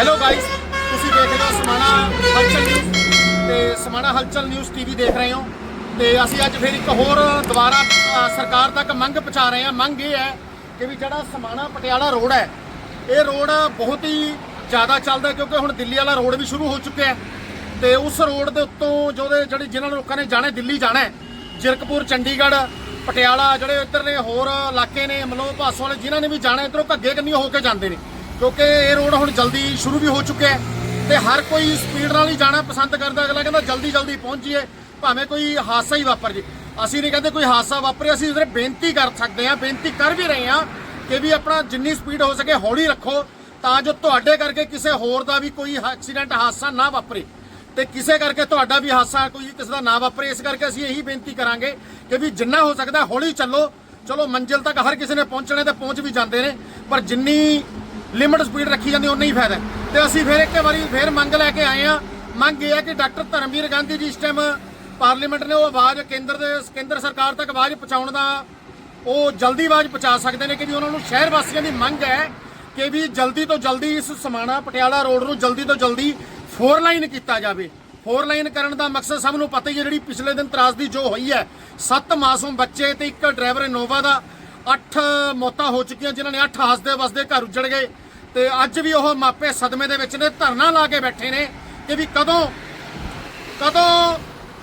Hello guys ਤੁਸੀਂ ਦੇਖ ਰਹੇ ਹੋ ਸਮਾਣਾ ਹਲਚਲ ਨਿਊਜ਼ ਤੇ ਸਮਾਣਾ ਹਲਚਲ ਨਿਊਜ਼ ਟੀਵੀ ਦੇਖ ਰਹੇ ਹੋ ਤੇ ਅਸੀਂ ਅੱਜ ਫਿਰ ਇੱਕ ਹੋਰ ਦੁਬਾਰਾ ਸਰਕਾਰ ਤੱਕ ਮੰਗ ਪਹੁੰਚਾ ਰਹੇ ਹਾਂ। ਮੰਗ ਇਹ ਹੈ ਕਿ ਵੀ ਜਿਹੜਾ ਸਮਾਣਾ ਪਟਿਆਲਾ ਰੋਡ ਹੈ, ਇਹ ਰੋਡ ਬਹੁਤ ਹੀ ਜ਼ਿਆਦਾ ਚੱਲਦਾ ਕਿਉਂਕਿ ਹੁਣ ਦਿੱਲੀ ਵਾਲਾ ਰੋਡ ਵੀ ਸ਼ੁਰੂ ਹੋ ਚੁੱਕਿਆ ਹੈ ਤੇ ਉਸ ਰੋਡ ਦੇ ਉੱਤੋਂ ਜਿਹਦੇ ਜਿਹੜੇ ਜਿਨ੍ਹਾਂ ਲੋਕਾਂ ਨੇ ਜਾਣਾ ਦਿੱਲੀ ਜਾਣਾ ਹੈ, ਜਿਰਕਪੁਰ, ਚੰਡੀਗੜ੍ਹ, ਪਟਿਆਲਾ ਜਿਹੜੇ ਇੱਧਰ ਨੇ ਹੋਰ ਇਲਾਕੇ ਨੇ, ਮਲੋਹ, ਭਾਸੋ ਵਾਲੇ, ਜਿਨ੍ਹਾਂ ਨੇ ਵੀ ਜਾਣਾ ਇੱਧਰੋਂ ਘੱਗੇ ਕੰਨੀ ਹੋ ਕੇ ਜਾਂਦੇ ਨੇ। ਕਿਉਂਕਿ ਇਹ ਰੋਡ ਹੁਣ ਜਲਦੀ ਸ਼ੁਰੂ ਵੀ ਹੋ ਚੁੱਕਿਆ ਹੈ ਤੇ ਹਰ ਕੋਈ ਸਪੀਡ ਨਾਲ ਹੀ ਜਾਣਾ ਪਸੰਦ ਕਰਦਾ। ਅਗਲਾ ਕਹਿੰਦਾ ਜਲਦੀ ਜਲਦੀ ਪਹੁੰਚ ਪਹੁੰਚੀਏ, ਭਾਵੇਂ ਕੋਈ ਹਾਦਸਾ ਹੀ ਵਾਪਰ ਜੇ। ਅਸੀਂ ਨਹੀਂ ਕਹਿੰਦੇ ਕੋਈ ਹਾਦਸਾ ਵਾਪਰੇ ਅਸੀਂ ਇਧਰ ਬੇਨਤੀ ਕਰ ਸਕਦੇ ਹਾਂ, ਬੇਨਤੀ ਕਰ ਵੀ ਰਹੇ ਹਾਂ ਕਿ ਵੀ ਆਪਣਾ ਜਿੰਨੀ ਸਪੀਡ ਹੋ ਸਕੇ ਹੌਲੀ ਰੱਖੋ, ਤਾਂ ਜੋ ਤੁਹਾਡੇ ਕਰਕੇ ਕਿਸੇ ਹੋਰ ਦਾ ਵੀ ਕੋਈ ਐਕਸੀਡੈਂਟ, ਹਾਦਸਾ ਨਾ ਵਾਪਰੇ। ਤੇ ਕਿਸੇ ਕਰਕੇ ਤੁਹਾਡਾ ਵੀ ਹਾਦਸਾ ਕੋਈ ਕਿਸੇ ਦਾ ਨਾ ਵਾਪਰੇ, ਇਸ ਕਰਕੇ ਅਸੀਂ ਇਹੀ ਬੇਨਤੀ ਕਰਾਂਗੇ ਕਿ ਵੀ ਜਿੰਨਾ ਹੋ ਸਕਦਾ ਹੌਲੀ ਚੱਲੋ। ਚਲੋ, ਮੰਜ਼ਿਲ ਤੱਕ ਹਰ ਕਿਸੇ ਨੇ ਪਹੁੰਚਣਾ ਤੇ ਪਹੁੰਚ ਵੀ ਜਾਂਦੇ ਨੇ, ਪਰ ਜਿੰਨੀ ਲਿਮਟ ਸਪੀਡ ਰੱਖੀ ਜਾਂਦੀ ਉਨਾ ਹੀ ਫਾਇਦਾ ਹੈ। ਤੇ ਅਸੀਂ ਫਿਰ ਇੱਕ ਵਾਰੀ ਫਿਰ ਮੰਗ ਲੈ ਕੇ ਆਏ ਆ ਮੰਗ ਇਹ ਹੈ ਕਿ ਡਾਕਟਰ ਧਰਮਵੀਰ ਗਾਂਧੀ ਜੀ ਇਸ ਟਾਈਮ ਪਾਰਲੀਮੈਂਟ ਨੇ ਉਹ ਆਵਾਜ਼ ਕੇਂਦਰ ਦੇ, ਕੇਂਦਰ ਸਰਕਾਰ ਤੱਕ ਆਵਾਜ਼ ਪਹੁੰਚਾਉਣ ਦਾ ਉਹ ਜਲਦੀ ਆਵਾਜ਼ ਪਹੁੰਚਾ ਸਕਦੇ ਨੇ ਕਿ ਵੀ ਉਹਨਾਂ ਨੂੰ ਸ਼ਹਿਰ ਵਾਸੀਆਂ ਦੀ ਮੰਗ ਹੈ ਕਿ ਵੀ ਜਲਦੀ ਤੋਂ ਜਲਦੀ ਇਸ ਸਮਾਣਾ ਪਟਿਆਲਾ ਰੋਡ ਨੂੰ ਜਲਦੀ ਤੋਂ ਜਲਦੀ ਫੋਰ ਲਾਈਨ ਕੀਤਾ ਜਾਵੇ। ਫੋਰ ਲਾਈਨ ਕਰਨ ਦਾ ਮਕਸਦ ਸਭ ਨੂੰ ਪਤਾ ਹੀ ਹੈ ਜਿਹੜੀ ਪਿਛਲੇ ਦਿਨ ਤਰਾਸਦੀ ਜੋ ਹੋਈ ਹੈ। ਸੱਤ ਮਾਸੂਮ ਬੱਚੇ ਤੇ ਇੱਕ ਡਰਾਈਵਰ ਇਨੋਵਾ ਦਾ। ਅੱਠ ਮੌਤਾਂ ਹੋ ਚੁੱਕੀਆਂ ਜਿਨ੍ਹਾਂ ਨੇ ਅੱਠ ਹੱਸਦੇ ਵਸਦੇ ਘਰ ਉੱਜੜ ਗਏ ਤੇ ਅੱਜ ਵੀ ਉਹ ਮਾਪੇ ਸਦਮੇ ਦੇ ਵਿੱਚ ਨੇ ਧਰਨਾ ਲਾ ਕੇ ਬੈਠੇ ਨੇ ਕਿ ਵੀ ਕਦੋਂ ਕਦੋਂ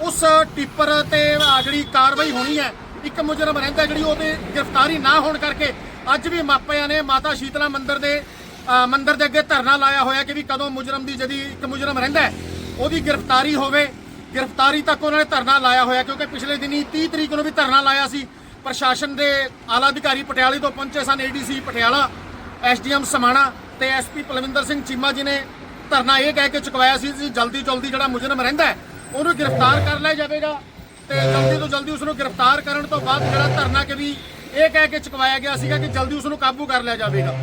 ਉਸ ਟਿੱਪਰ ਤੇ ਜਿਹੜੀ ਕਾਰਵਾਈ ਹੋਣੀ ਹੈ ਇੱਕ ਮੁਜਰਮ ਰਹਿੰਦਾ ਜਿਹੜੀ ਉਹਦੇ ਗ੍ਰਿਫਤਾਰੀ ਨਾ ਹੋਣ ਕਰਕੇ ਅੱਜ ਵੀ ਮਾਪਿਆਂ ਨੇ ਮਾਤਾ ਸ਼ੀਤਲਾ ਮੰਦਿਰ ਦੇ ਅ, ਮੰਦਿਰ ਦੇ ਅੱਗੇ ਧਰਨਾ ਲਾਇਆ ਹੋਇਆ ਕਿ ਵੀ ਕਦੋਂ ਮੁਜਰਮ ਦੀ ਜਦੀ ਇੱਕ ਮੁਜਰਮ ਰਹਿੰਦਾ ਉਹਦੀ ਗ੍ਰਿਫਤਾਰੀ ਹੋਵੇ। ਗ੍ਰਿਫਤਾਰੀ ਤੱਕ ਉਹਨਾਂ ਨੇ ਧਰਨਾ ਲਾਇਆ ਹੋਇਆ ਕਿਉਂਕਿ ਪਿਛਲੇ ਦਿਨੀ 30 ਤਰੀਕ ਨੂੰ ਵੀ ਧਰਨਾ ਲਾਇਆ ਸੀ। ਪ੍ਰਸ਼ਾਸਨ ਦੇ ਆਲਾ ਅਧਿਕਾਰੀ ਪਟਿਆਲੇ ਤੋਂ ਪਹੁੰਚੇ ਸਨ ਏਡੀਸੀ ਪਟਿਆਲਾ ਐਸਡੀਐਮ ਸਮਾਣਾ ਤੇ ਐਸਪੀ ਪਲਵਿੰਦਰ ਸਿੰਘ ਚੀਮਾ ਜੀ ਨੇ ਧਰਨਾ ਇਹ ਕਹਿ ਕੇ ਚੁਕਵਾਇਆ ਸੀ ਕਿ ਜਲਦੀ ਜਲਦੀ ਜਿਹੜਾ ਮੁਜਰਮ ਰਹਿੰਦਾ ਉਹਨੂੰ ਗ੍ਰਿਫਤਾਰ ਕਰ ਲਿਆ ਜਾਵੇਗਾ ਤੇ ਜਲਦੀ ਤੋਂ ਜਲਦੀ ਉਸ ਨੂੰ ਗ੍ਰਿਫਤਾਰ ਕਰਨ ਤੋਂ ਬਾਅਦ ਜਿਹੜਾ ਧਰਨਾ ਕਿ ਵੀ ਇਹ ਕਹਿ ਕੇ ਚੁਕਵਾਇਆ ਗਿਆ ਸੀਗਾ ਕਿ ਜਲਦੀ ਉਸ ਨੂੰ ਕਾਬੂ ਕਰ ਲਿਆ ਜਾਵੇਗਾ।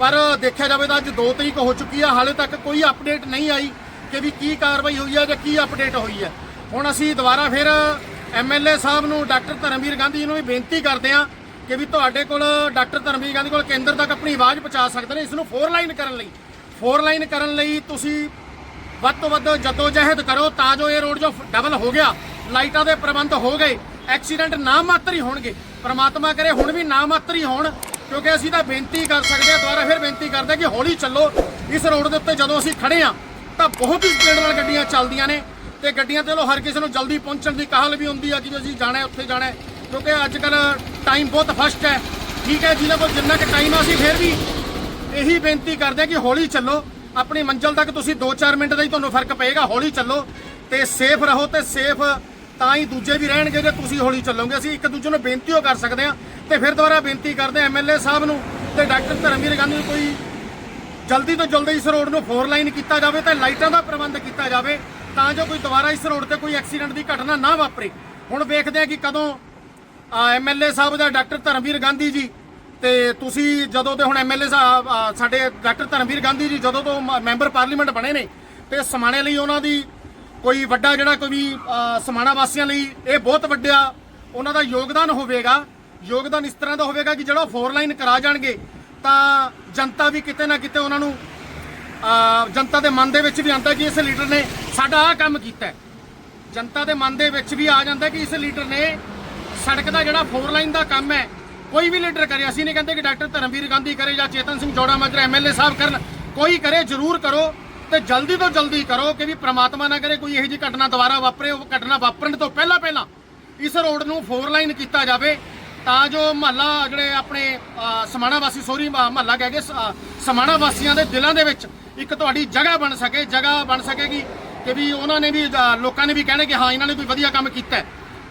ਪਰ ਦੇਖਿਆ ਜਾਵੇ ਤਾਂ ਅੱਜ 2 ਤਰੀਕ ਹੋ ਚੁੱਕੀ ਆ, ਹਾਲੇ ਤੱਕ ਕੋਈ ਅਪਡੇਟ ਨਹੀਂ ਆਈ ਕਿ ਵੀ ਕੀ ਕਾਰਵਾਈ ਹੋਈ ਹੈ ਜਾਂ ਕੀ ਅਪਡੇਟ ਹੋਈ ਹੈ ਹੁਣ ਅਸੀਂ ਦੁਬਾਰਾ ਫਿਰ ਐਮਐਲਏ ਸਾਹਿਬ ਨੂੰ ਡਾਕਟਰ ਧਰਮਵੀਰ ਗਾਂਧੀ ਜੀ ਨੂੰ ਵੀ ਬੇਨਤੀ ਕਰਦੇ ਹਾਂ ਕਿ ਵੀ ਤੁਹਾਡੇ ਕੋਲ ਡਾਕਟਰ ਧਰਮਵੀਰ ਗਾਂਧੀ ਕੋਲ ਕੇਂਦਰ ਤੱਕ ਆਪਣੀ ਆਵਾਜ਼ ਪਹੁੰਚਾ ਸਕਦੇ ਨੇ, ਇਸ ਨੂੰ ਫੋਰ ਲਾਈਨ ਕਰਨ ਲਈ। ਫੋਰ ਲਾਈਨ ਕਰਨ ਲਈ ਤੁਸੀਂ ਵੱਧ ਤੋਂ ਵੱਧ ਜਦੋਜਹਿਦ ਕਰੋ ਤਾਂ ਜੋ ਇਹ ਰੋਡ ਜੋ ਡਬਲ ਹੋ ਗਿਆ, ਲਾਈਟਾਂ ਦੇ ਪ੍ਰਬੰਧ ਹੋ ਗਏ ਐਕਸੀਡੈਂਟ ਨਾ ਮਾਤਰ ਹੀ ਹੋਣਗੇ। ਪ੍ਰਮਾਤਮਾ ਕਰੇ ਹੁਣ ਵੀ ਨਾ ਮਾਤਰ ਹੀ ਹੋਣ, ਕਿਉਂਕਿ ਅਸੀਂ ਤਾਂ ਬੇਨਤੀ ਕਰ ਸਕਦੇ ਹਾਂ, ਦੁਬਾਰਾ ਫਿਰ ਬੇਨਤੀ ਕਰਦੇ ਹਾਂ ਕਿ ਹੌਲੀ ਚੱਲੋ। ਇਸ ਰੋਡ ਦੇ ਉੱਤੇ ਜਦੋਂ ਅਸੀਂ ਖੜੇ ਹਾਂ, ਤਾਂ ਬਹੁਤ ਹੀ ਸਪੀਡ ਨਾਲ ਗੱਡੀਆਂ ਚੱਲਦੀਆਂ ਨੇ। ਤੇ ਗੱਡੀਆਂ ਚਲੋ ਹਰ ਕਿਸੇ ਨੂੰ ਜਲਦੀ ਪਹੁੰਚਣ ਦੀ ਕਾਹਲ ਵੀ ਹੁੰਦੀ ਆ ਕਿ ਅਸੀਂ ਜਾਣਾ ਉੱਥੇ ਜਾਣਾ ਕਿਉਂਕਿ ਅੱਜ ਕੱਲ ਟਾਈਮ ਬਹੁਤ ਫਸਟ ਹੈ। ਠੀਕ ਹੈ, ਜਿਹਨਾਂ ਕੋਲ ਜਿੰਨਾ ਕਿ ਟਾਈਮ ਆ ਅਸੀਂ ਫਿਰ ਵੀ ਇਹੀ ਬੇਨਤੀ ਕਰਦੇ ਹਾਂ ਕਿ ਹੌਲੀ ਚੱਲੋ। ਆਪਣੀ ਮੰਜ਼ਿਲ ਤੱਕ ਤੁਸੀਂ 2-4 ਮਿੰਟ ਦਾ ਹੀ ਤੁਹਾਨੂੰ ਫ਼ਰਕ ਪਏਗਾ, ਹੌਲੀ ਚੱਲੋ ਤੇ ਸੇਫ ਰਹੋ ਤੇ ਸੇਫ ਤਾਂ ਹੀ ਦੂਜੇ ਵੀ ਰਹਿਣਗੇ ਜੇ ਤੁਸੀਂ ਹੌਲੀ ਚੱਲੋਗੇ। ਅਸੀਂ ਇੱਕ ਦੂਜੇ ਨੂੰ ਬੇਨਤੀ ਹੋ ਕਰ ਸਕਦੇ ਹਾਂ ਤੇ ਫਿਰ ਦੁਬਾਰਾ ਬੇਨਤੀ ਕਰਦੇ ਹਾਂ ਐਮਐਲਏ ਸਾਹਿਬ ਨੂੰ ਤੇ ਡਾਕਟਰ ਧਰਮਵੀਰ ਗਾਂਧੀ ਨੂੰ ਕੋਈ ਜਲਦੀ ਤੋਂ ਜਲਦੀ ਇਸ ਰੋਡ ਨੂੰ ਫੋਰ ਲਾਈਨ ਕੀਤਾ ਜਾਵੇ ਤੇ ਲਾਈਟਾਂ ਦਾ ਪ੍ਰਬੰਧ ਕੀਤਾ ਜਾਵੇ। ਤਾਂ ਜੋ ਕੋਈ ਦੁਬਾਰਾ ਇਸ ਰੋਡ ਤੇ ਕੋਈ ਐਕਸੀਡੈਂਟ ਦੀ ਘਟਨਾ ਨਾ ਵਾਪਰੇ। ਹੁਣ ਵੇਖਦੇ ਹਾਂ ਕਿ ਕਦੋਂ ਐਮਐਲਏ ਸਾਹਿਬ ਦਾ ਡਾਕਟਰ ਧਰਮਵੀਰ ਗਾਂਧੀ ਜੀ ਤੇ ਤੁਸੀਂ ਜਦੋਂ ਤੇ ਹੁਣ ਐਮਐਲਏ ਸਾਹਿਬ ਅ, ਸਾਡੇ ਡਾਕਟਰ ਧਰਮਵੀਰ ਗਾਂਧੀ ਜੀ ਜਦੋਂ ਤੋਂ ਮ- ਮੈਂਬਰ ਪਾਰਲੀਮੈਂਟ ਬਣੇ ਨੇ ਤੇ ਸਮਾਣੇ ਲਈ ਉਹਨਾਂ ਦੀ ਕੋਈ ਵੱਡਾ ਜਿਹੜਾ ਕੋਈ ਸਮਾਣਾ ਵਾਸੀਆਂ ਲਈ ਇਹ ਬਹੁਤ ਵੱਡਾ ਉਹਨਾਂ ਦਾ ਯੋਗਦਾਨ ਹੋਵੇਗਾ। ਯੋਗਦਾਨ ਇਸ ਤਰ੍ਹਾਂ ਦਾ ਹੋਵੇਗਾ ਕਿ ਜਿਹੜਾ ਫੋਰ ਲਾਈਨ ਕਰਾ ਜਾਣਗੇ ਤਾਂ ਜਨਤਾ ਵੀ ਕਿਤੇ ਨਾ ਕਿਤੇ ਉਹਨਾਂ ਨੂੰ ਜਨਤਾ ਦੇ ਮਨ ਦੇ ਵਿੱਚ ਵੀ ਆਉਂਦਾ ਕਿ ਇਸ ਲੀਡਰ ਨੇ ਸਾਡਾ ਆਹ ਕੰਮ ਕੀਤਾ ਜਨਤਾ ਦੇ ਮਨ ਦੇ ਵਿੱਚ ਵੀ ਆ ਜਾਂਦਾ ਕਿ ਇਸ ਲੀਡਰ ਨੇ ਸੜਕ ਦਾ ਜਿਹੜਾ ਫੋਰ ਲਾਈਨ ਦਾ ਕੰਮ ਹੈ, ਕੋਈ ਵੀ ਲੀਡਰ ਕਰੇ। ਅਸੀਂ ਨਹੀਂ ਕਹਿੰਦੇ ਕਿ ਡਾਕਟਰ ਧਰਮਵੀਰ ਗਾਂਧੀ ਕਰੇ ਜਾਂ ਚੇਤਨ ਸਿੰਘ ਜੋੜਾ ਮਾਜਰਾ ਐਮਐਲਏ ਸਾਹਿਬ ਕਰਨ। ਕੋਈ ਕਰੇ, ਜ਼ਰੂਰ ਕਰੋ ਤੇ ਜਲਦੀ ਤੋਂ ਜਲਦੀ ਕਰੋ ਕਿ ਵੀ ਪ੍ਰਮਾਤਮਾ ਨਾ ਕਰੇ, ਕੋਈ ਇਹੋ ਜਿਹੀ ਘਟਨਾ ਦੁਬਾਰਾ ਵਾਪਰੇ, ਉਹ ਘਟਨਾ ਵਾਪਰਨ ਤੋਂ ਪਹਿਲਾਂ ਪਹਿਲਾਂ ਇਸ ਰੋਡ ਨੂੰ ਫੋਰ ਲਾਈਨ ਕੀਤਾ ਜਾਵੇ ਤਾਂ ਜੋ ਮਹੱਲਾ ਜਿਹੜੇ ਆਪਣੇ ਸਮਾਣਾ ਵਾਸੀ ਸੋਰੀ ਮਹੱਲਾ ਕਹਿ ਕੇ ਸਮਾਣਾ ਵਾਸੀਆਂ ਦੇ ਦਿਲਾਂ ਦੇ ਵਿੱਚ ਇੱਕ ਤੁਹਾਡੀ ਜਗ੍ਹਾ ਬਣ ਸਕੇ, ਜਗ੍ਹਾ ਬਣ ਸਕੇਗੀ ਕਿ ਵੀ ਉਹਨਾਂ ਨੇ ਵੀ ਲੋਕਾਂ ਨੇ ਵੀ ਕਹਿਣਾ ਕਿ ਹਾਂ, ਇਹਨਾਂ ਨੇ ਕੋਈ ਵਧੀਆ ਕੰਮ ਕੀਤਾ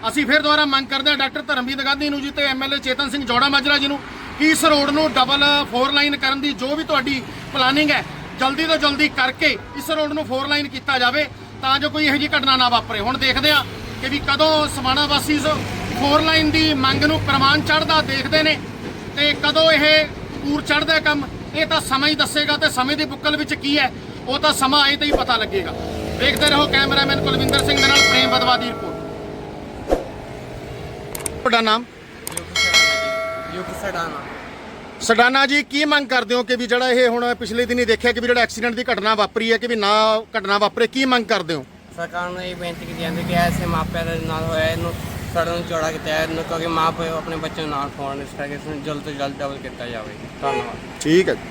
ਅਸੀਂ ਫਿਰ ਦੁਬਾਰਾ ਮੰਗ ਕਰਦੇ ਹਾਂ ਡਾਕਟਰ ਧਰਮਵੀਰ ਗਾਂਧੀ ਨੂੰ ਜੀ ਤੇ ਐਮਐਲਏ ਚੇਤਨ ਸਿੰਘ ਜੋੜਾ ਮਾਜਰਾ ਜੀ ਨੂੰ ਕਿ ਇਸ ਰੋਡ ਨੂੰ ਡਬਲ ਫੋਰ ਲਾਈਨ ਕਰਨ ਦੀ ਜੋ ਵੀ ਤੁਹਾਡੀ ਪਲਾਨਿੰਗ ਹੈ, ਜਲਦੀ ਤੋਂ ਜਲਦੀ ਕਰਕੇ ਇਸ ਰੋਡ ਨੂੰ ਫੋਰ ਲਾਈਨ ਕੀਤਾ ਜਾਵੇ ਤਾਂ ਜੋ ਕੋਈ ਇਹੋ ਜਿਹੀ ਘਟਨਾ ਨਾ ਵਾਪਰੇ। ਹੁਣ ਦੇਖਦੇ ਹਾਂ ਕਿ ਵੀ ਕਦੋਂ ਸਮਾਣਾ ਵਾਸੀ ਇਸ ਲਾਈਨ ਦੀ ਮੰਗ ਨੂੰ ਪ੍ਰਮਾਣ ਚੜਦਾ ਦੇਖਦੇ ਨੇ ਤੇ ਕਦੋਂ ਇਹ ਪੂਰ ਚੜਦਾ ਕੰਮ। ਇਹ ਤਾਂ ਸਮਾਂ ਹੀ ਦੱਸੇਗਾ ਤੇ ਸਮੇਂ ਦੀ ਬੁੱਕਲ ਵਿੱਚ ਕੀ ਹੈ, ਉਹ ਤਾਂ ਸਮਾਂ ਆਏ ਤੇ ਹੀ ਪਤਾ ਲੱਗੇਗਾ। ਦੇਖਦੇ ਰਹੋ ਕੈਮਰਾਮੈਨ ਕੁਲਵਿੰਦਰ ਸਿੰਘ ਦੇ ਨਾਲ ਪ੍ਰੇਮ ਬਦਵਾ ਦੀ ਰਿਪੋਰਟ। ਤੁਹਾਡਾ ਨਾਮ? ਯੁਗ ਸੜਾਣਾ ਸਡਾਨਾ ਜੀ, ਕੀ ਮੰਗ ਕਰਦੇ ਹੋ ਕਿ ਵੀ ਜਿਹੜਾ ਇਹ ਹੁਣ ਪਿਛਲੇ ਦਿਨੀ ਦੇਖਿਆ ਕਿ ਵੀ ਜਿਹੜਾ ਐਕਸੀਡੈਂਟ ਦੀ ਘਟਨਾ ਵਾਪਰੀ ਹੈ, ਕਿ ਵੀ ਨਾ ਘਟਨਾ ਵਾਪਰੇ, ਕੀ ਮੰਗ ਕਰਦੇ ਹੋ? ਸਰਕਾਰ ਨੂੰ ਇਹ ਬੇਨਤੀ ਕੀਤੀ ਜਾਂਦੀ ਕਿ ਐਸੇ ਮਾਪਿਆਂ ਦੇ ਨਾਲ ਹੋਇਆ, ਇਹਨੂੰ ਸੜਕ ਨੂੰ ਚੌੜਾ ਕੀਤਾ ਹੈ, ਇਹਨੂੰ ਕਿਉਂਕਿ ਮਾਂ ਪਿਓ ਆਪਣੇ ਬੱਚਿਆਂ ਨੂੰ ਨਾਲ ਖਵਾਉਣ ਇਸ ਕਰਕੇ ਇਸ ਨੂੰ ਜਲਦ ਤੋਂ ਜਲਦ ਡਬਲ ਕੀਤਾ ਜਾਵੇ। ਧੰਨਵਾਦ। ਠੀਕ ਹੈ ਜੀ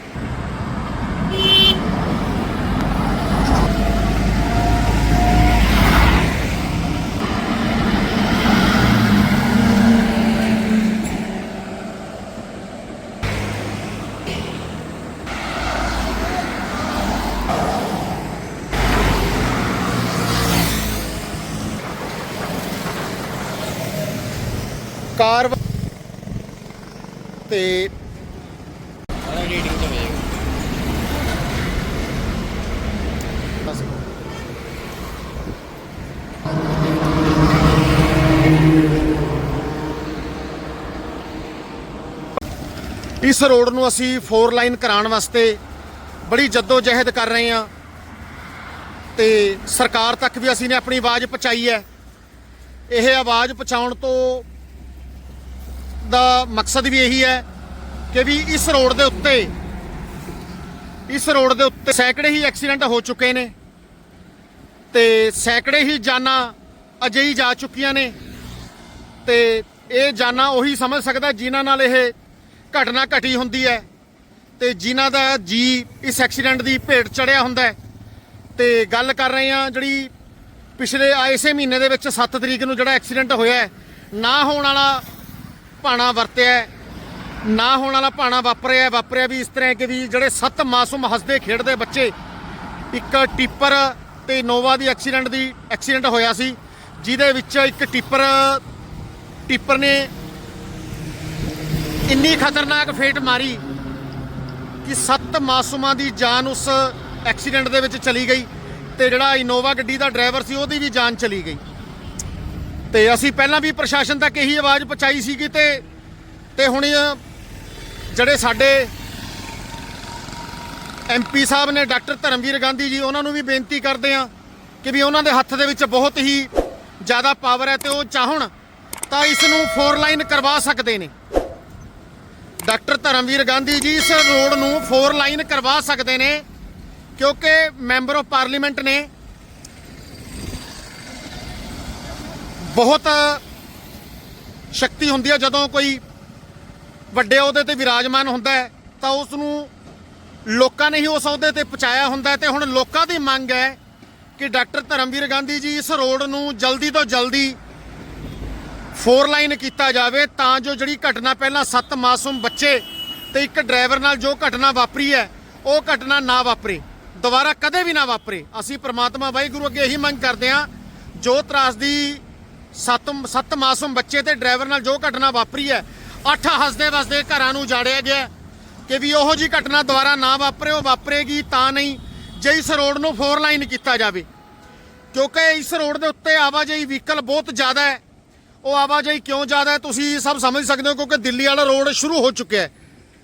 ਕਾਰ ਤੇ ਉਹਦਾ ਰੀਡਿੰਗ ਤੇ ਵੇਖ। ਇਸ ਰੋਡ ਨੂੰ ਅਸੀਂ 4 ਲਾਈਨ ਕਰਾਉਣ ਵਾਸਤੇ ਬੜੀ ਜਹਿਦ ਕਰ ਰਹੇ ਹਾਂ। ਤੇ ਸਰਕਾਰ ਤੱਕ ਵੀ ਅਸੀਂ ਨੇ ਆਪਣੀ ਆਵਾਜ਼ ਪਹੁੰਚਾਈ ਹੈ। ਇਹ ਆਵਾਜ਼ ਪਹੁੰਚਾਉਣ ਤੋਂ ਦਾ ਮਕਸਦ ਵੀ ਇਹੀ ਹੈ ਕਿ ਵੀ ਇਸ ਰੋਡ ਦੇ ਉੱਤੇ, ਇਸ ਰੋਡ ਦੇ ਉੱਤੇ ਸੈਂਕੜੇ ਹੀ ਐਕਸੀਡੈਂਟ ਹੋ ਚੁੱਕੇ ਨੇ ਤੇ ਸੈਂਕੜੇ ਹੀ ਜਾਨਾਂ ਅਜੇ ਹੀ ਜਾ ਚੁੱਕੀਆਂ ਨੇ ਤੇ ਇਹ ਜਾਨਾਂ ਉਹੀ ਸਮਝ ਸਕਦਾ ਜਿਨ੍ਹਾਂ ਨਾਲ ਇਹ ਘਟਨਾ ਘਟੀ ਹੁੰਦੀ ਹੈ ਤੇ ਜਿਨ੍ਹਾਂ ਦਾ ਜੀ ਇਸ ਐਕਸੀਡੈਂਟ ਦੀ ਭੇਟ ਚੜਿਆ ਹੁੰਦਾ ਹੈ। ਤੇ ਗੱਲ ਕਰ ਰਹੇ ਆ ਜਿਹੜੀ ਪਿਛਲੇ ਆ ਇਸੇ ਮਹੀਨੇ ਦੇ ਵਿੱਚ 7 ਤਰੀਕ ਨੂੰ ਜਿਹੜਾ ਐਕਸੀਡੈਂਟ ਹੋਇਆ ਨਾ ਹੋਣ ਵਾਲਾ ਭਾਣਾ ਵਰਤਿਆ ਨਾ ਹੋਣ ਵਾਲਾ ਭਾਣਾ ਵਾਪਰਿਆ ਵਾਪਰਿਆ ਵੀ ਇਸ ਤਰ੍ਹਾਂ ਕਿ ਵੀ ਜਿਹੜੇ ਸੱਤ ਮਾਸੂਮ ਹੱਸਦੇ ਖੇਡਦੇ ਬੱਚੇ, ਇੱਕ ਟਿੱਪਰ ਤੇ ਇਨੋਵਾ ਦੀ ਐਕਸੀਡੈਂਟ ਦੀ, ਐਕਸੀਡੈਂਟ ਹੋਇਆ ਸੀ, ਜਿਹਦੇ ਵਿੱਚ ਇੱਕ ਟਿੱਪਰ ਟਿੱਪਰ ਨੇ ਇੰਨੀ ਖਤਰਨਾਕ ਫੇਟ ਮਾਰੀ ਕਿ ਸੱਤ ਮਾਸੂਮਾਂ ਦੀ ਜਾਨ ਉਸ ਐਕਸੀਡੈਂਟ ਦੇ ਵਿੱਚ ਚਲੀ ਗਈ ਤੇ ਜਿਹੜਾ ਇਨੋਵਾ ਗੱਡੀ ਦਾ ਡਰਾਈਵਰ ਸੀ ਉਹਦੀ ਵੀ ਜਾਨ ਚਲੀ ਗਈ। ਤੇ ਅਸੀਂ ਪਹਿਲਾਂ ਵੀ ਪ੍ਰਸ਼ਾਸਨ ਤੱਕ ਇਹੀ ਆਵਾਜ਼ ਪਹੁੰਚਾਈ ਸੀਗੀ ਤੇ ਤੇ ਹੁਣ ਜਿਹੜੇ ਸਾਡੇ ਐਮਪੀ ਸਾਹਿਬ ਨੇ ਡਾਕਟਰ ਧਰਮਵੀਰ ਗਾਂਧੀ ਜੀ, ਉਹਨਾਂ ਨੂੰ ਵੀ ਬੇਨਤੀ ਕਰਦੇ ਆ ਕਿ ਵੀ ਉਹਨਾਂ ਦੇ ਹੱਥ ਦੇ ਵਿੱਚ ਬਹੁਤ ਹੀ ਜ਼ਿਆਦਾ ਪਾਵਰ ਹੈ ਤੇ ਉਹ ਚਾਹਣ ਤਾਂ ਇਸ ਨੂੰ 4 ਲਾਈਨ ਕਰਵਾ ਸਕਦੇ ਨੇ। ਡਾਕਟਰ ਧਰਮਵੀਰ ਗਾਂਧੀ ਜੀ ਇਸ ਰੋਡ ਨੂੰ 4 ਲਾਈਨ ਕਰਵਾ ਸਕਦੇ ਨੇ ਕਿਉਂਕਿ ਮੈਂਬਰ ਆਫ ਪਾਰਲੀਮੈਂਟ ਨੇ ਬਹੁਤ ਸ਼ਕਤੀ ਹੁੰਦੀ ਹੈ ਜਦੋਂ ਕੋਈ ਵੱਡੇ ਅਹੁਦੇ ਤੇ ਵਿਰਾਜਮਾਨ ਹੁੰਦਾ ਹੈ, ਤਾਂ ਉਸ ਨੂੰ ਲੋਕਾਂ ਨੇ ਹੀ ਉਸ ਅਹੁਦੇ ਤੇ ਪਹੁੰਚਾਇਆ ਹੁੰਦਾ ਹੈ ਤੇ ਹੁਣ ਲੋਕਾਂ ਦੀ ਮੰਗ ਹੈ ਕਿ ਡਾਕਟਰ ਧਰਮਵੀਰ ਗਾਂਧੀ ਜੀ ਇਸ ਰੋਡ ਨੂੰ ਜਲਦੀ ਤੋਂ ਜਲਦੀ ਫੋਰ ਲਾਈਨ ਕੀਤਾ ਜਾਵੇ, ਤਾਂ ਜੋ ਜਿਹੜੀ ਘਟਨਾ ਪਹਿਲਾਂ ਸੱਤ ਮਾਸੂਮ ਬੱਚੇ ਤੇ ਇੱਕ ਡਰਾਈਵਰ ਨਾਲ ਜੋ ਘਟਨਾ ਵਾਪਰੀ ਹੈ, ਉਹ ਘਟਨਾ ਨਾ ਵਾਪਰੇ। ਦੁਬਾਰਾ ਕਦੇ ਵੀ ਨਾ ਵਾਪਰੇ। ਅਸੀਂ ਪ੍ਰਮਾਤਮਾ ਵਾਹਿਗੁਰੂ ਅੱਗੇ ਇਹੀ ਮੰਗ ਕਰਦੇ ਹਾਂ, ਜੋ ਤਰਾਸਦੀ ਸੱਤ ਸੱਤ ਮਾਸੂਮ ਬੱਚੇ ਤੇ ਡਰਾਈਵਰ ਨਾਲ ਜੋ ਘਟਨਾ ਵਾਪਰੀ ਹੈ, ਅੱਠ ਹੱਸਦੇ ਵਸਦੇ ਘਰਾਂ ਨੂੰ ਜਾੜਿਆ ਗਿਆ ਕਿ ਵੀ ਉਹੋ ਜੀ ਘਟਨਾ ਦੁਬਾਰਾ ਨਾ ਵਾਪਰੇ ਉਹ ਵਾਪਰੇਗੀ ਤਾਂ ਨਹੀਂ, ਜੇ ਇਸ ਰੋਡ ਨੂੰ ਫੋਰ ਲਾਈਨ ਕੀਤਾ ਜਾਵੇ। ਕਿਉਂਕਿ ਇਸ ਰੋਡ ਦੇ ਉੱਤੇ ਆਵਾਜਾਈ ਵਹੀਕਲ ਬਹੁਤ ਜ਼ਿਆਦਾ ਹੈ। ਉਹ ਆਵਾਜਾਈ ਕਿਉਂ ਜ਼ਿਆਦਾ ਹੈ, ਤੁਸੀਂ ਸਭ ਸਮਝ ਸਕਦੇ ਹੋ, ਕਿਉਂਕਿ ਦਿੱਲੀ ਵਾਲਾ ਰੋਡ ਸ਼ੁਰੂ ਹੋ ਚੁੱਕਿਆ ਹੈ।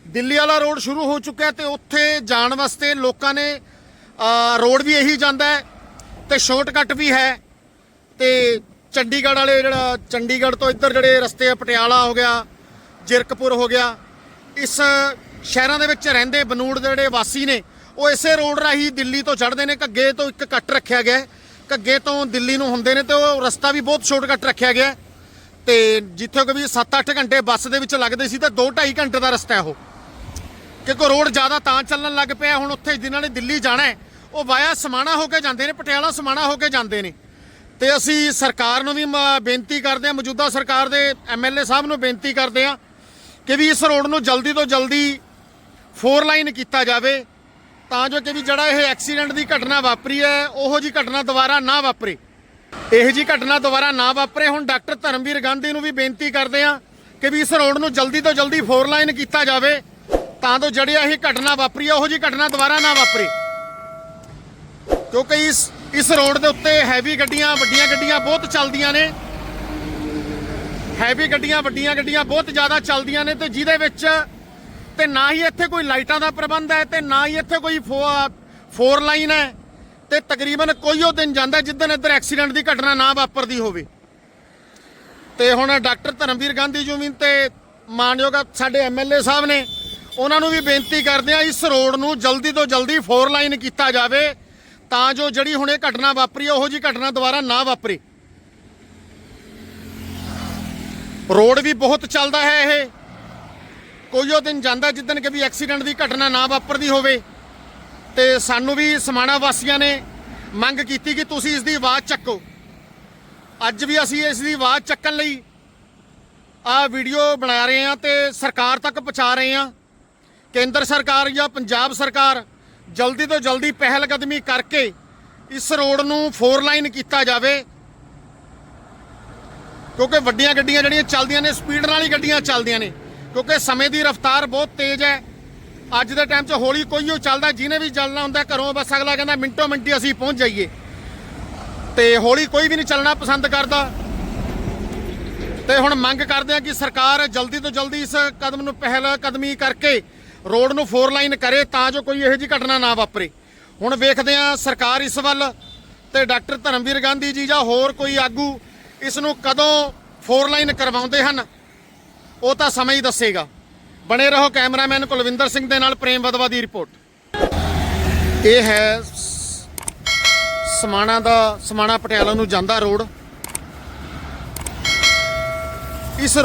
ਦਿੱਲੀ ਵਾਲਾ ਰੋਡ ਸ਼ੁਰੂ ਹੋ ਚੁੱਕਿਆ ਹੈ ਤੇ ਉੱਥੇ ਜਾਣ ਵਾਸਤੇ ਲੋਕਾਂ ਨੇ ਰੋਡ ਵੀ ਇਹੀ ਜਾਂਦਾ ਹੈ ਤੇ ਸ਼ਾਰਟਕਟ ਵੀ ਹੈ ਤੇ ਚੰਡੀਗੜ੍ਹ ਵਾਲੇ ਜਿਹੜਾ ਚੰਡੀਗੜ੍ਹ ਤੋਂ ਇੱਧਰ ਜਿਹੜੇ ਰਸਤੇ ਆ, ਪਟਿਆਲਾ ਹੋ ਗਿਆ, ਜਿਰਕਪੁਰ ਹੋ ਗਿਆ, ਇਸ ਸ਼ਹਿਰਾਂ ਦੇ ਵਿੱਚ ਰਹਿੰਦੇ ਬਨੂੜ ਦੇ ਜਿਹੜੇ ਵਾਸੀ ਨੇ, ਉਹ ਇਸੇ ਰੋਡ ਰਾਹੀਂ ਦਿੱਲੀ ਤੋਂ ਚੜ੍ਹਦੇ ਨੇ, ਘੱਗੇ ਤੋਂ ਇੱਕ ਕੱਟ ਰੱਖਿਆ ਗਿਆ ਘੱਗੇ ਤੋਂ ਦਿੱਲੀ ਨੂੰ ਹੁੰਦੇ ਨੇ ਤੇ ਉਹ ਰਸਤਾ ਵੀ ਬਹੁਤ ਸ਼ਾਰਟਕਟ ਰੱਖਿਆ ਗਿਆ ਹੈ। ਤੇ ਜਿੱਥੇ ਕਿ ਵੀ 7-8 ਘੰਟੇ ਬੱਸ ਦੇ ਵਿੱਚ ਲੱਗਦੇ ਸੀ ਤਾਂ 2-2.5 ਘੰਟੇ ਦਾ ਰਸਤਾ ਹੈ ਉਹ। ਕਿਉਂਕਿ ਰੋਡ ਜ਼ਿਆਦਾ ਤਾਂ ਚੱਲਣ ਲੱਗ ਪਿਆ, ਹੁਣ ਉੱਥੇ ਜਿਨ੍ਹਾਂ ਨੇ ਦਿੱਲੀ ਜਾਣਾ ਉਹ ਵਾਇਆ ਸਮਾਣਾ ਹੋ ਕੇ ਜਾਂਦੇ ਨੇ, ਪਟਿਆਲਾ ਸਮਾਣਾ ਹੋ ਕੇ ਜਾਂਦੇ ਨੇ। ਤੇ ਅਸੀਂ ਸਰਕਾਰ ਨੂੰ ਵੀ ਮ- ਬੇਨਤੀ ਕਰਦੇ ਹਾਂ, ਮੌਜੂਦਾ ਸਰਕਾਰ ਦੇ ਐਮਐਲਏ ਸਾਹਿਬ ਨੂੰ ਬੇਨਤੀ ਕਰਦੇ ਹਾਂ ਕਿ ਵੀ ਇਸ ਰੋਡ ਨੂੰ ਜਲਦੀ ਤੋਂ ਜਲਦੀ 4 ਲਾਈਨ ਕੀਤਾ ਜਾਵੇ, ਤਾਂ ਜੋ ਕਿ ਵੀ ਜਿਹੜਾ ਇਹ ਐਕਸੀਡੈਂਟ ਦੀ ਘਟਨਾ ਵਾਪਰੀ ਹੈ, ਉਹੋ ਜੀ ਘਟਨਾ ਦੁਬਾਰਾ ਨਾ ਵਾਪਰੇ। ਇਹੋ ਜੀ ਘਟਨਾ ਦੁਬਾਰਾ ਨਾ ਵਾਪਰੇ, ਹੁਣ ਡਾਕਟਰ ਧਰਮਵੀਰ ਗਾਂਧੀ ਨੂੰ ਵੀ ਬੇਨਤੀ ਕਰਦੇ ਹਾਂ ਕਿ ਵੀ ਇਸ ਰੋਡ ਨੂੰ ਜਲਦੀ ਤੋਂ ਜਲਦੀ 4 ਲਾਈਨ ਕੀਤਾ ਜਾਵੇ, ਤਾਂ ਜੋ ਜਿਹੜੀ ਇਹ ਘਟਨਾ ਵਾਪਰੀ ਹੈ, ਉਹੋ ਜੀ ਘਟਨਾ ਦੁਬਾਰਾ ਨਾ ਵਾਪਰੇ। ਕਿਉਂਕਿ ਇਸ ਇਸ ਰੋਡ ਦੇ ਉੱਤੇ ਹੈਵੀ ਗੱਡੀਆਂ, ਵੱਡੀਆਂ ਗੱਡੀਆਂ ਬਹੁਤ ਚੱਲਦੀਆਂ ਨੇ। ਹੈਵੀ ਗੱਡੀਆਂ, ਵੱਡੀਆਂ ਗੱਡੀਆਂ ਬਹੁਤ ਜ਼ਿਆਦਾ ਚੱਲਦੀਆਂ ਨੇ ਤੇ ਜਿਹਦੇ ਵਿੱਚ ਤੇ ਨਾ ਹੀ ਇੱਥੇ ਕੋਈ ਲਾਈਟਾਂ ਦਾ ਪ੍ਰਬੰਧ ਹੈ ਤੇ ਨਾ ਹੀ ਇੱਥੇ ਕੋਈ ਫੋਰ ਲਾਈਨ ਹੈ ਤੇ ਤਕਰੀਬਨ ਕੋਈ ਉਹ ਦਿਨ ਜਾਂਦਾ ਜਿੱਦਣ ਇੱਧਰ ਐਕਸੀਡੈਂਟ ਦੀ ਘਟਨਾ ਨਾ ਵਾਪਰਦੀ ਹੋਵੇ। ਤੇ ਹੁਣ ਡਾਕਟਰ ਧਰਮਵੀਰ ਗਾਂਧੀ ਜੀ ਤੇ ਮਾਨਯੋਗ ਸਾਡੇ ਐਮਐਲਏ ਸਾਹਿਬ ਨੇ, ਉਹਨਾਂ ਨੂੰ ਵੀ ਬੇਨਤੀ ਕਰਦੇ ਆ ਇਸ ਰੋਡ ਨੂੰ ਜਲਦੀ ਤੋਂ ਜਲਦੀ ਫੋਰ ਲਾਈਨ ਕੀਤਾ ਜਾਵੇ। ਤਾਂ ਜੋ ਜਿਹੜੀ ਹੁਣ ਇਹ ਘਟਨਾ ਵਾਪਰੀ ਹੈ ਉਹੋ ਜੀ ਘਟਨਾ ਦੁਬਾਰਾ ਨਾ ਵਾਪਰੇ। ਰੋਡ ਵੀ ਬਹੁਤ ਚੱਲਦਾ ਹੈ ਇਹ। ਕੋਈ ਉਹ ਦਿਨ ਜਾਂਦਾ ਜਿੱਦਣ ਕਿ ਵੀ ਐਕਸੀਡੈਂਟ ਦੀ ਘਟਨਾ ਨਾ ਵਾਪਰਦੀ ਹੋਵੇ। ਤੇ ਸਾਨੂੰ ਵੀ ਸਮਾਣਾ ਵਾਸੀਆਂ ਨੇ ਮੰਗ ਕੀਤੀ ਕਿ ਤੁਸੀਂ ਇਸ ਦੀ ਆਵਾਜ਼ ਚੱਕੋ। ਅੱਜ ਵੀ ਅਸੀਂ ਇਸ ਦੀ ਆਵਾਜ਼ ਚੱਕਣ ਲਈ ਆ ਵੀਡੀਓ ਬਣਾ ਰਹੇ ਹਾਂ ਤੇ ਸਰਕਾਰ ਤੱਕ ਪਹੁੰਚਾ ਰਹੇ ਹਾਂ। ਕੇਂਦਰ ਸਰਕਾਰ ਜਾਂ ਪੰਜਾਬ ਸਰਕਾਰ ਜਲਦੀ ਤੋਂ ਜਲਦੀ ਪਹਿਲ ਕਦਮੀ ਕਰਕੇ ਇਸ ਰੋਡ ਨੂੰ ਫੋਰ ਲਾਈਨ ਕੀਤਾ ਜਾਵੇ। ਕਿਉਂਕਿ ਵੱਡੀਆਂ ਗੱਡੀਆਂ ਜਿਹੜੀਆਂ ਚੱਲਦੀਆਂ ਨੇ ਸਪੀਡ ਨਾਲ ਹੀ ਗੱਡੀਆਂ ਚੱਲਦੀਆਂ ਨੇ। ਕਿਉਂਕਿ ਸਮੇਂ ਦੀ ਰਫ਼ਤਾਰ ਬਹੁਤ ਤੇਜ਼ ਹੈ। ਅੱਜ ਦੇ ਟਾਈਮ 'ਚ ਹੌਲੀ ਕੋਈ ਉਹ ਚੱਲਦਾ, ਜਿਹਨੇ ਵੀ ਚੱਲਣਾ ਹੁੰਦਾ ਘਰੋਂ, ਬਸ ਅਗਲਾ ਕਹਿੰਦਾ ਮਿੰਟੋ ਮਿੰਟੀ ਅਸੀਂ ਪਹੁੰਚ ਜਾਈਏ। ਤੇ ਹੌਲੀ ਕੋਈ ਵੀ ਨਹੀਂ ਚੱਲਣਾ ਪਸੰਦ ਕਰਦਾ। ਤੇ ਹੁਣ ਮੰਗ ਕਰਦੇ ਆ ਕਿ ਸਰਕਾਰ ਜਲਦੀ ਤੋਂ ਜਲਦੀ ਇਸ ਕਦਮ ਨੂੰ ਪਹਿਲ ਕਦਮੀ ਕਰਕੇ ਰੋਡ ਨੂੰ ਫੋਰ ਲਾਈਨ ਕਰੇ ਤਾਂ ਜੋ ਕੋਈ ਇਹੋ ਜਿਹੀ ਘਟਨਾ ਨਾ ਵਾਪਰੇ। ਹੁਣ ਵੇਖਦੇ ਆ ਸਰਕਾਰ ਇਸ ਵੱਲ ਤੇ ਡਾਕਟਰ ਧਰਮਵੀਰ ਗਾਂਧੀ ਜੀ ਜਾਂ ਹੋਰ ਕੋਈ ਆਗੂ ਇਸ ਨੂੰ ਕਦੋਂ ਫੋਰ ਲਾਈਨ ਕਰਵਾਉਂਦੇ ਹਨ, ਉਹ ਤਾਂ ਸਮਾਂ ਹੀ ਦੱਸੇਗਾ। ਬਣੇ ਰਹੋ ਕੈਮਰਾਮੈਨ ਕੁਲਵਿੰਦਰ ਸਿੰਘ ਦੇ ਨਾਲ ਪ੍ਰੇਮ ਵਦਵਾ ਦੀ ਰਿਪੋਰਟ। ਇਹ ਹੈ ਸਮਾਣਾ ਦਾ, ਸਮਾਣਾ ਪਟਿਆਲਾ ਨੂੰ ਜਾਂਦਾ ਰੋਡ। ਇਸ